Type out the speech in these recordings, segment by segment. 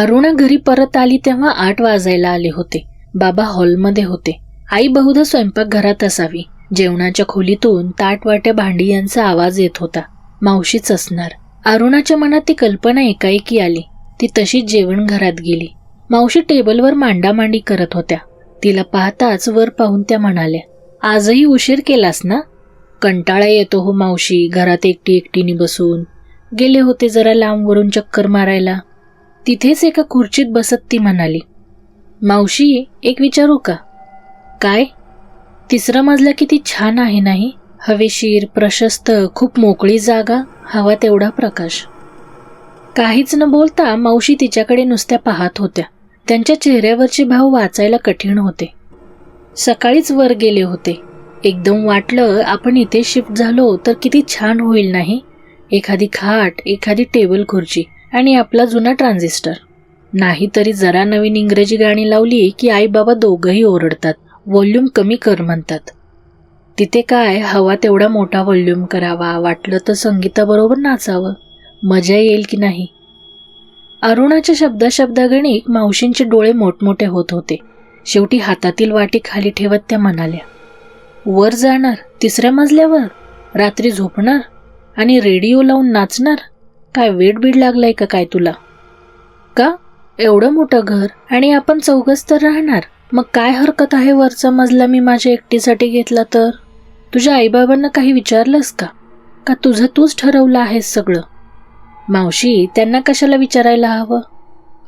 अरुणा घरी परत आली तेव्हा आठ वाजायला आले होते. बाबा हॉलमध्ये होते. आई बहुधा स्वयंपाकघरात असावी. जेवणाच्या खोलीतून ताटवाट्या भांडी यांचा आवाज येत होता. मावशीच असणार. अरुणाच्या मनात ती कल्पना एकाएकी आली. ती तशीच जेवण घरात गेली. मावशी टेबलवर मांडामांडी करत होत्या. तिला पाहताच वर पाहून त्या म्हणाल्या आजही उशीर केलास ना? कंटाळा येतो हो मावशी घरात एकटी एकटीने बसून. गेले होते जरा लांबवरून चक्कर मारायला. तिथेच एका खुर्चीत बसत ती म्हणाली मावशी एक विचारू का? काय? तिसरा मजला किती छान आहे नाही? हवेशीर प्रशस्त खूप मोकळी जागा हवा तेवढा प्रकाश. काहीच न बोलता मावशी तिच्याकडे नुसत्या पाहत होत्या. त्यांच्या चेहऱ्यावरचे भाव वाचायला कठीण होते. सकाळीच वर गेले होते. एकदम वाटलं आपण इथे शिफ्ट झालो तर किती छान होईल नाही? एखादी खाट एखादी टेबल खुर्ची आणि आपला जुना ट्रान्झिस्टर. नाहीतरी जरा नवीन इंग्रजी गाणी लावली की आई बाबा दोघंही ओरडतात व्हॉल्यूम कमी कर म्हणतात. तिथे काय हवा तेवढा मोठा व्हॉल्यूम करावा वाटलं तर संगीताबरोबर नाचावं मजा येईल की नाही? अरुणाच्या शब्दाशब्दागणिक मावशींचे डोळे मोठमोठे होत होते. शेवटी हातातील वाटी खाली ठेवत त्या म्हणाल्या वर जाणार तिसऱ्या मजल्यावर? रात्री झोपणार? आणि रेडिओ लावून नाचणार? काय वेट बीड लागलाय का काय तुला? का? एवढं मोठं घर आणि आपण चौघच तर राहणार. मग काय हरकत आहे वरचा मजला मी माझ्या एकटीसाठी घेतला तर? तुझ्या आईबाबांना काही विचारलंस का? का तुझं तूच ठरवलं आहेस सगळं? मावशी त्यांना कशाला विचारायला हवं?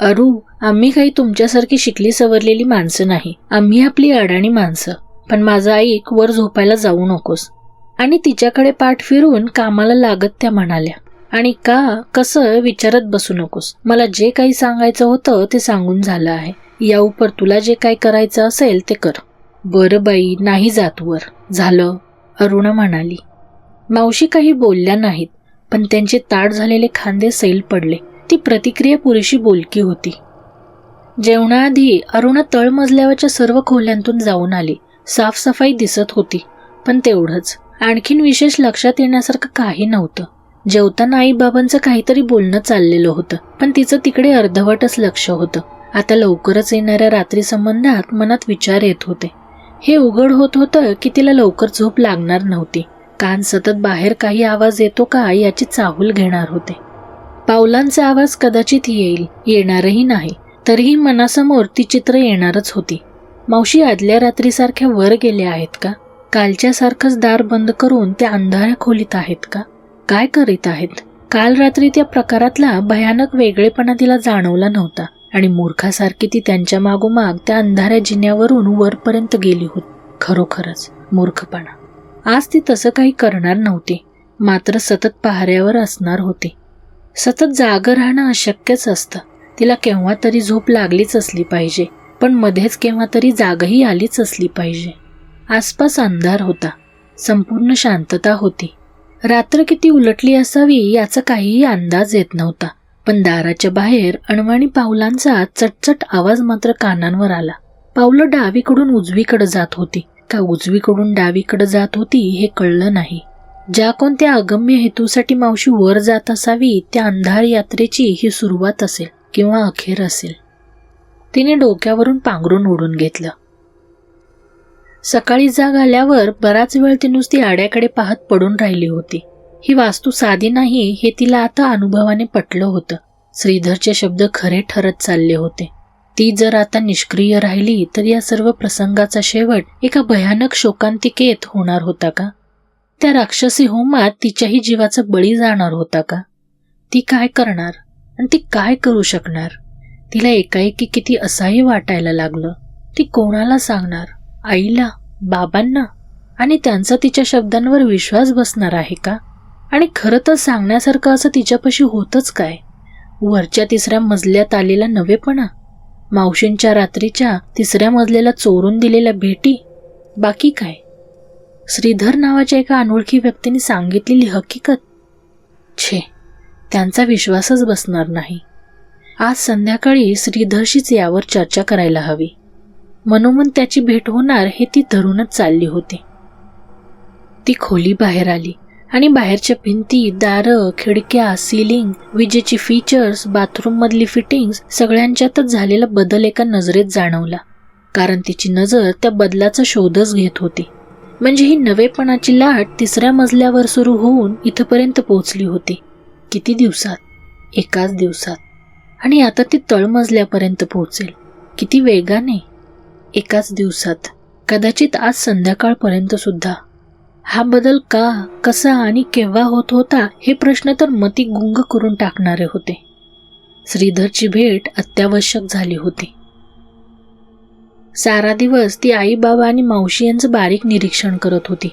अरू आम्ही काही तुमच्यासारखी शिकली सवरलेली माणसं नाही. आम्ही आपली अडाणी माणसं. पण माझं ऐक वर झोपायला जाऊ नकोस. आणि तिच्याकडे पाठ फिरून कामाला लागत त्या म्हणाल्या. आणि का कसं विचारत बसू नकोस. मला जे काही सांगायचं होतं ते सांगून झालं आहे. या उपर तुला जे काही करायचं असेल ते कर. बरं बाई नाही जात वर. झालं अरुणा म्हणाली. मावशी काही बोलल्या नाहीत पण त्यांचे ताट झालेले खांदे सैल पडले. ती प्रतिक्रिया पुरेशी बोलकी होती. जेवणाआधी अरुणा तळमजल्यावरच्या सर्व खोल्यांतून जाऊन आली. साफसफाई दिसत होती पण तेवढंच. आणखीन विशेष लक्षात येण्यासारखं काही नव्हतं. जेवताना आई बाबांचं काहीतरी बोलणं चाललेलं होतं पण तिचं तिकडे अर्धवटच लक्ष होतं. आता लवकरच येणाऱ्या रात्री संबंधात मनात विचार येत होते. हे उघड होत होतं की तिला लवकर झोप लागणार नव्हती. कान सतत बाहेर काही आवाज येतो का याची चाहूल घेणार होते. पावलांचा आवाज कदाचित येईल येणारही नाही तरीही मनासमोर ती चित्र येणारच होती. मावशी आदल्या रात्रीसारख्या वर गेल्या आहेत का? कालच्यासारखंच दार बंद करून त्या अंधाऱ्या खोलीत आहेत का? काय करीत आहेत? काल रात्री त्या प्रकारातला भयानक वेगळेपणा तिला जाणवला नव्हता आणि मूर्खासारखी ती त्यांच्या मागोमाग त्या अंधाऱ्या जिन्यावरून वरपर्यंत गेली होती खरोखरच मूर्खपणा. आज ती तसं काही करणार नव्हती मात्र सतत पहाऱ्यावर असणार होती. सतत जागं राहणं अशक्यच असतं. तिला केव्हा तरी झोप लागलीच असली पाहिजे पण मध्येच केव्हा तरी जागही आलीच असली पाहिजे. आसपास अंधार होता संपूर्ण शांतता होती. रात्र किती उलटली असावी याचा काहीही अंदाज येत नव्हता. पण दाराच्या बाहेर अणवाणी पावलांचा चटचट आवाज मात्र कानांवर आला. पावलं डावीकडून उजवीकडे जात होती. का उजवीकडून डावीकडे जात होती हे कळलं नाही. ज्या कोणत्या अगम्य हेतूसाठी मावशी वर जात असावी त्या अंधार यात्रेची ही सुरुवात असेल किंवा अखेर असेल. तिने डोक्यावरून पांघरून ओढून घेतलं. सकाळी जाग आल्यावर बराच वेळ ती नुसती आड्याकडे पाहत पडून राहिली होती. ही वास्तू साधी नाही हे तिला आता अनुभवाने पटलं होतं. श्रीधरचे शब्द खरे ठरत चालले होते. ती जर आता निष्क्रिय राहिली तर या सर्व प्रसंगाचा शेवट एका भयानक शोकांतिकेत होणार होता का? त्या राक्षसी होमात तिच्याही जीवाचा बळी जाणार होता का? ती काय करणार आणि ती काय करू शकणार? तिला एकाएकी किती असह्य वाटायला लागलं. ती कोणाला सांगणार? आईला? बाबांना आणि त्यांचा तिच्या शब्दांवर विश्वास बसणार आहे का? आणि खरं तर सांगण्यासारखं असं तिच्यापाशी होतच काय? वरच्या तिसऱ्या मजल्यात आलेला नवेपणा मावशींच्या रात्रीच्या तिसऱ्या मजल्याला चोरून दिलेल्या भेटी बाकी काय? श्रीधर नावाच्या एका अनोळखी व्यक्तीने सांगितलेली हकीकत? छे त्यांचा विश्वासच बसणार नाही. आज संध्याकाळी श्रीधरशीच यावर चर्चा करायला हवी. मनोमन त्याची भेट होणार हे ती धरूनच चालली होती. ती खोली बाहेर आली आणि बाहेरच्या भिंती दारं खिडक्या सिलिंग विजेची फीचर्स बाथरूममधली फिटिंग्स सगळ्यांच्यातच झालेला बदल एका नजरेत जाणवला. कारण तिची नजर त्या बदलाचा शोधच घेत होती. म्हणजे ही नवेपणाची लाट तिसऱ्या मजल्यावर सुरू होऊन इथपर्यंत पोहोचली होती. किती दिवसात? एकाच दिवसात. आणि आता ती तळमजल्यापर्यंत पोहोचेल. किती वेगाने? एकाच दिवसात कदाचित आज संध्याकाळपर्यंत सुद्धा. हा बदल का कसा आणि केव्हा होत होता हे प्रश्न तर मती गुंग करून टाकणारे होते. श्रीधरची भेट अत्यावश्यक झाली होती. सारा दिवस ती आई बाबा आणि मावशी यांचं बारीक निरीक्षण करत होती.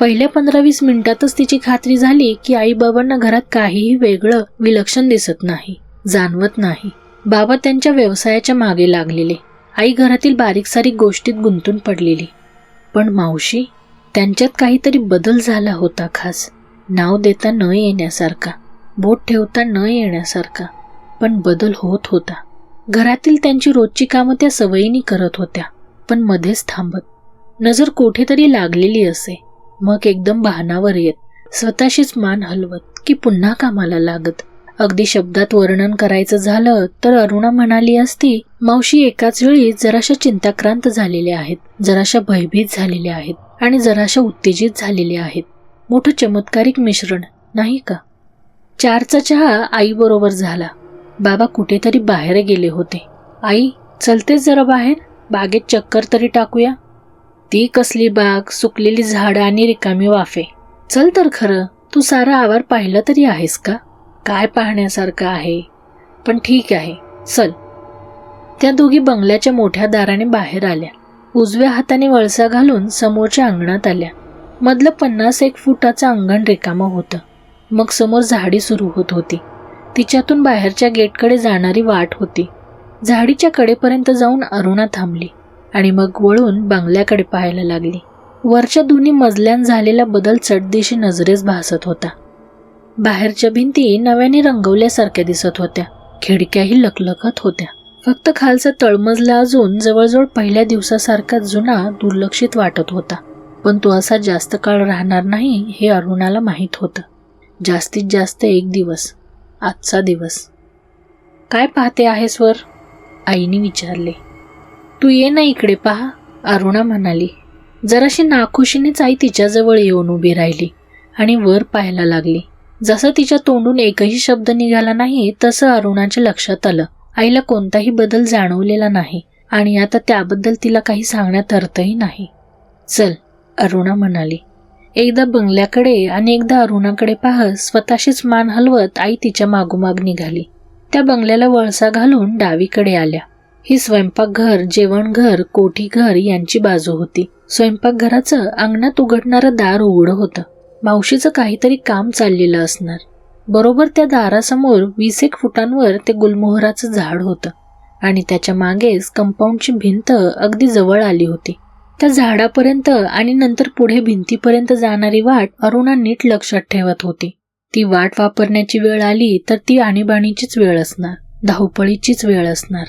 पहिल्या पंधरा वीस मिनिटातच तिची खात्री झाली की आई बाबांना घरात काहीही वेगळं विलक्षण दिसत नाही जाणवत नाही. बाबा त्यांच्या व्यवसायाच्या मागे लागलेले. आई घरातील बारीक सारीक गोष्टीत गुंतून पडलेली. पण मावशी त्यांच्यात काहीतरी बदल झाला होता खास. नाव देता न येण्यासारखा बोट ठेवता न येण्यासारखा पण बदल होत होता. घरातील त्यांची रोजची कामं त्या सवयीने करत होत्या पण मध्येच थांबत. नजर कोठेतरी लागलेली असे. मग एकदम बहानावर येत स्वतःशीच मान हलवत की पुन्हा कामाला लागत. अगदी शब्दात वर्णन करायचं झालं तर अरुणा म्हणाली असती मावशी एकाच वेळी जराशा चिंताक्रांत झालेल्या आहेत जराशा भयभीत झालेल्या आहेत आणि जराशा उत्तेजित झालेल्या आहेत. मोठं चमत्कारिक मिश्रण नाही का? चारचा चहा आईबरोबर झाला. बाबा कुठेतरी बाहेर गेले होते. आई चलतेच जरा बाहेर बागेत चक्कर तरी टाकूया. ती कसली बाग? सुकलेली झाडं आणि रिकामी वाफे. चल तर खरं तू सारा आवार पाहिलं तरी आहेस का? काय पाहण्यासारखं आहे? पण ठीक आहे चल. त्या दोघी बंगल्याच्या मोठ्या दाराने बाहेर आल्या. उजव्या हाताने वळसा घालून समोरच्या अंगणात आल्या. मधलं पन्नास एक फुटाचं अंगण रिकामं होतं. मग समोर झाडी सुरू होत होती. तिच्यातून बाहेरच्या गेटकडे जाणारी वाट होती. झाडीच्या कडेपर्यंत जाऊन अरुणा थांबली आणि मग वळून बंगल्याकडे पाहायला लागली. वरच्या दोन्ही मजल्यान झालेला बदल चटदिशी नजरेस भासत होता. बाहेरच्या भिंती नव्याने रंगवल्यासारख्या दिसत होत्या. खिडक्याही लखलखत होत्या. फक्त खालचा तळमजला अजून जवळजवळ पहिल्या दिवसासारखा जुना दुर्लक्षित वाटत होता. पण तो असा जास्त काळ राहणार नाही हे अरुणाला माहीत होतं. जास्तीत जास्त एक दिवस. आजचा दिवस. काय पाहते आहेस वर? आईने विचारले. तू ये ना इकडे पहा अरुणा म्हणाली. जराशी नाखुशीनेच आई तिच्याजवळ येऊन उभी राहिली आणि वर पाहायला लागली. जसं तिच्या तोंडून एकही शब्द निघाला नाही तसं अरुणाच्या लक्षात आलं. आईला कोणताही बदल जाणवलेला नाही आणि आता त्याबद्दल तिला काही सांगण्यात अर्थही नाही. चल अरुणा म्हणाली. एकदा बंगल्याकडे आणि एकदा अरुणाकडे पाहत स्वतःशीच मान हलवत आई तिच्या मागोमाग निघाली. त्या बंगल्याला वळसा घालून डावीकडे आल्या. ही स्वयंपाकघर जेवणघर कोठीघर यांची बाजू होती. स्वयंपाकघराचं अंगणात उघडणारं दार उघडं होतं. मावशीचं काहीतरी काम चाललेलं असणार. बरोबर त्या दारासमोर वीस एक फुटांवर ते गुलमोहराचं झाड होतं आणि त्याच्या मागेच कंपाऊंडची भिंत अगदी जवळ आली होती. त्या झाडापर्यंत आणि नंतर पुढे भिंतीपर्यंत जाणारी वाट अरुणा नीट लक्षात ठेवत होती. ती वाट वापरण्याची वेळ आली तर ती आणीबाणीचीच वेळ असणार धावपळीचीच वेळ असणार.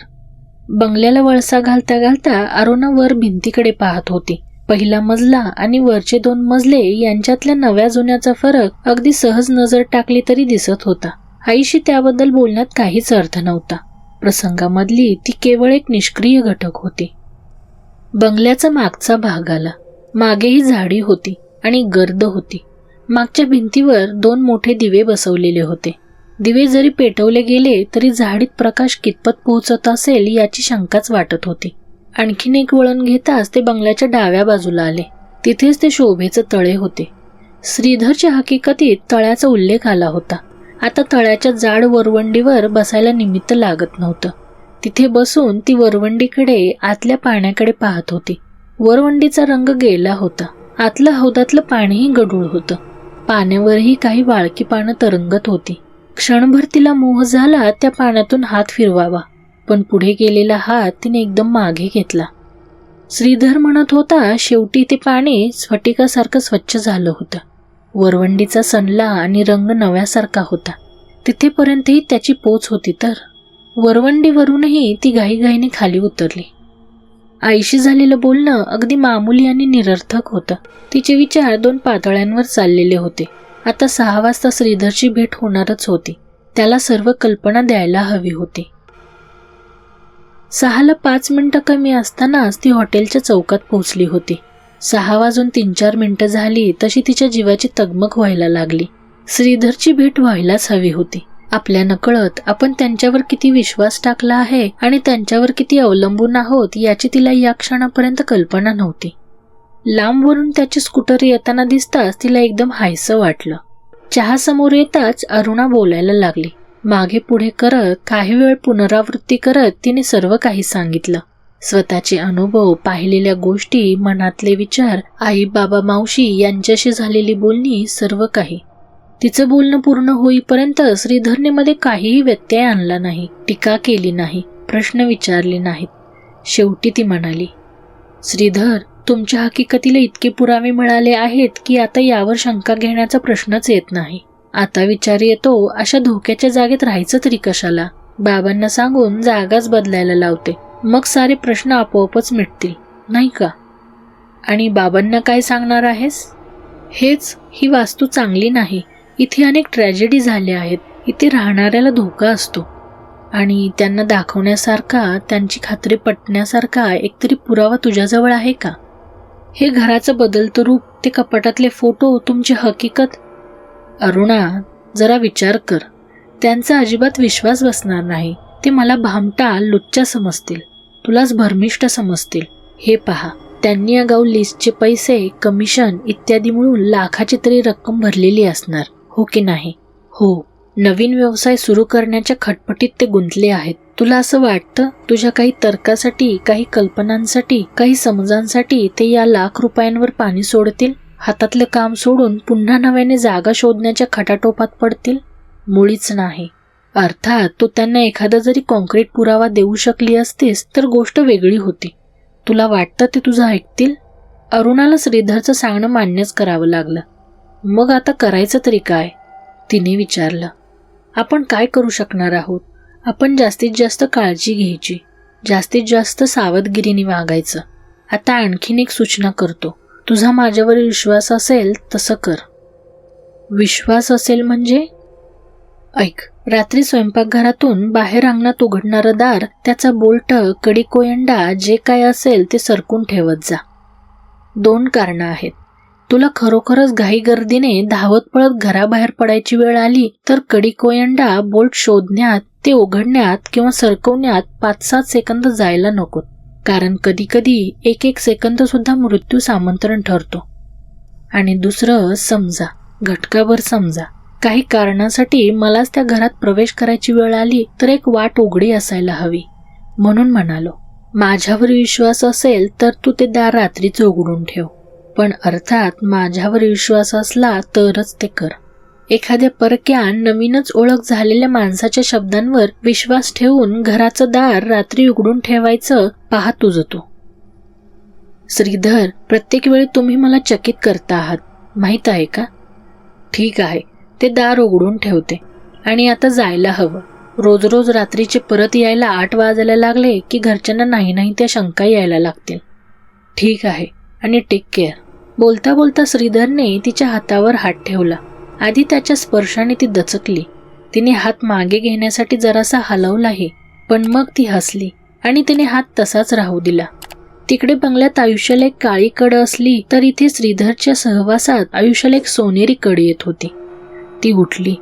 बंगल्याला वळसा घालता घालता अरुणा वर भिंतीकडे पाहत होती. पहिला मजला आणि वरचे दोन मजले यांच्यातल्या नव्या जुन्याचा फरक अगदी सहज नजर टाकली तरी दिसत होता. आईशी त्याबद्दल बोलण्यात काहीच अर्थ नव्हता. प्रसंगामधली ती केवळ एक निष्क्रिय घटक होती. बंगल्याचा मागचा भाग आला. मागेही झाडी होती आणि गर्द होती. मागच्या भिंतीवर दोन मोठे दिवे बसवलेले होते. दिवे जरी पेटवले गेले तरी झाडीत प्रकाश कितपत पोहोचत असेल याची शंकाच वाटत होती. आणखीन एक वळण घेताच ते बंगल्याच्या डाव्या बाजूला आले. तिथेच ते शोभेचं तळे होते. श्रीधरच्या हकीकतीत तळ्याचा उल्लेख आला होता. आता तळ्याच्या जाड वरवंडीवर बसायला निमित्त लागत नव्हतं. तिथे बसून ती वरवंडीकडे आतल्या पाण्याकडे पाहत होती. वरवंडीचा रंग गेला होता. आतलं हौदातलं पाणीही गडूळ होतं. पाण्यावरही काही वाळकी पानं तरंगत होती. क्षणभर तिला मोह झाला त्या पाण्यातून हात फिरवावा. पण पुढे गेलेला हात तिने एकदम मागे घेतला. श्रीधर म्हणत होता शेवटी ते पाणी स्फटिकासारखं स्वच्छ झालं होतं. वरवंडीचा सनला आणि रंग नव्यासारखा होता. तिथेपर्यंतही त्याची पोच होती तर. वरवंडीवरूनही ती घाईघाईने खाली उतरली. आईशी झालेलं बोलणं अगदी मामूली आणि निरर्थक होतं. तिचे विचार दोन पातळ्यांवर चाललेले होते. आता सहा वाजता श्रीधरची भेट होणारच होती. त्याला सर्व कल्पना द्यायला हवी होती. सहाला पाच मिनटं कमी असतानाच ती हॉटेलच्या चौकात पोहोचली होती. सहा वाजून तीन चार मिनटं झाली तशी तिच्या जीवाची तगमग व्हायला लागली. श्रीधरची भेट व्हायलाच हवी होती. आपल्या नकळत आपण त्यांच्यावर किती विश्वास टाकला आहे आणि त्यांच्यावर किती अवलंबून आहोत याची तिला या क्षणापर्यंत कल्पना नव्हती. लांबवरून त्याची स्कूटर येताना दिसताच तिला एकदम हायसं वाटलं. चहा समोर येताच अरुणा बोलायला लागली. मागे पुढे करत काही वेळ पुनरावृत्ती करत तिने सर्व काही सांगितलं. स्वतःचे अनुभव पाहिलेल्या गोष्टी मनातले विचार आई बाबा मावशी यांच्याशी झालेली बोलणी सर्व काही. तिचं बोलणं पूर्ण होईपर्यंत श्रीधरने मध्ये काहीही व्यत्यय आणला नाही टीका केली नाही प्रश्न विचारले नाहीत. शेवटी ती म्हणाली श्रीधर तुमच्या हकीकतीला इतके पुरावे मिळाले आहेत की आता यावर शंका घेण्याचा प्रश्नच येत नाही. आता विचार येतो अशा धोक्याच्या जागेत राहायचं तरी कशाला? बाबांना सांगून जागाच बदलायला लावते. मग सारे प्रश्न आपोआपच मिटतील नाही का? आणि बाबांना काय सांगणार आहेस? हेच ही वास्तू चांगली नाही. इथे अनेक ट्रॅजेडी झाल्या आहेत. इथे राहणाऱ्याला धोका असतो. आणि त्यांना दाखवण्यासारखा त्यांची खात्री पटण्यासारखा एकतरी पुरावा तुझ्याजवळ आहे का? हे घराचं बदलतं रूप ते कपाटातले फोटो तुमची हकीकत अरुणा जरा विचार कर. त्यांचा अजिबात विश्वास बसणार नाही. ते मला भामटा लुच्चा समजतील. तुलाच भरमिष्ट समजतील. हे पहा त्यांनी अगाऊ लिस्टचे पैसे कमिशन इत्यादी मिळून लाखाची तरी रक्कम भरलेली असणार हो की नाही? हो. नवीन व्यवसाय सुरू करण्याच्या खटपटीत ते गुंतले आहेत. तुला असं वाटतं? तुझ्या काही तर्कासाठी काही कल्पनांसाठी काही समजांसाठी ते या लाख रुपयांवर पाणी सोडतील? हातातलं काम सोडून पुन्हा नव्याने जागा शोधण्याच्या खटाटोपात पडतील? मुळीच नाही. अर्थात तू त्यांना एखादा जरी कॉन्क्रीट पुरावा देऊ शकली असतीस तर गोष्ट वेगळी होती. तुला वाटतं ते तुझं ऐकतील? अरुणाला श्रीधरचं सांगणं मान्यच करावं लागलं. मग आता करायचं तरी काय? तिने विचारलं. आपण काय करू शकणार आहोत? आपण जास्तीत जास्त काळजी घ्यायची. जास्तीत जास्त सावधगिरीने वागायचं. आता आणखीन एक सूचना करतो. तुझा माझ्यावर विश्वास असेल तसं कर. विश्वास असेल म्हणजे? ऐक रात्री स्वयंपाकघरातून बाहेर अंगणात उघडणारं दार त्याचा बोल्ट कडी कोयंडा जे काय असेल ते सरकून ठेवत जा. दोन कारणं आहेत. तुला खरोखरच घाई गर्दीने धावत पळत घराबाहेर पडायची वेळ आली तर कडी कोयंडा बोल्ट शोधण्यात ते उघडण्यात किंवा सरकवण्यात पाच सात सेकंद जायला नकोत. कारण कधीकधी एक एक सेकंद सुद्धा मृत्यू सामंतरण ठरतो. आणि दुसरं समजा. घटकाभर समजा. काही कारणासाठी मलाच त्या घरात प्रवेश करायची वेळ आली तर एक वाट उघडी असायला हवी. म्हणून म्हणालो माझ्यावर विश्वास असेल तर तू ते दार रात्रीच उघडून ठेव. पण अर्थात माझ्यावर विश्वास असला तरच ते कर. एखाद्या परक्या नवीनच ओळख झालेल्या माणसाच्या शब्दांवर विश्वास ठेवून घराचं दार रात्री उघडून ठेवायचं पाहत तुझं श्रीधर प्रत्येक वेळी तुम्ही मला चकित करता आहात माहीत आहे का? ठीक आहे ते दार उघडून ठेवते. आणि आता जायला हवं. रोज रोज रात्रीचे परत यायला आठ वाजायला लागले की घरच्यांना नाही नाही त्या शंका यायला लागतील. ठीक आहे आणि टेक केअर बोलता बोलता श्रीधरने तिच्या हातावर हात ठेवला. आधी त्याच्या स्पर्शाने ती दचकली. तिने हात मागे घेण्यासाठी जरासा हलवलाही पण मग ती हसली आणि तिने हात तसाच राहू दिला. तिकडे बंगल्यात आयुष्याला एक काळी कड असली तर इथे श्रीधरच्या सहवासात आयुष्याला एक सोनेरी कड येत होती. ती उठली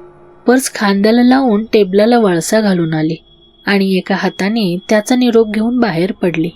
पर्स खांद्याला लावून टेबलाला वळसा घालून आली आणि एका हाताने त्याचा निरोप घेऊन बाहेर पडली.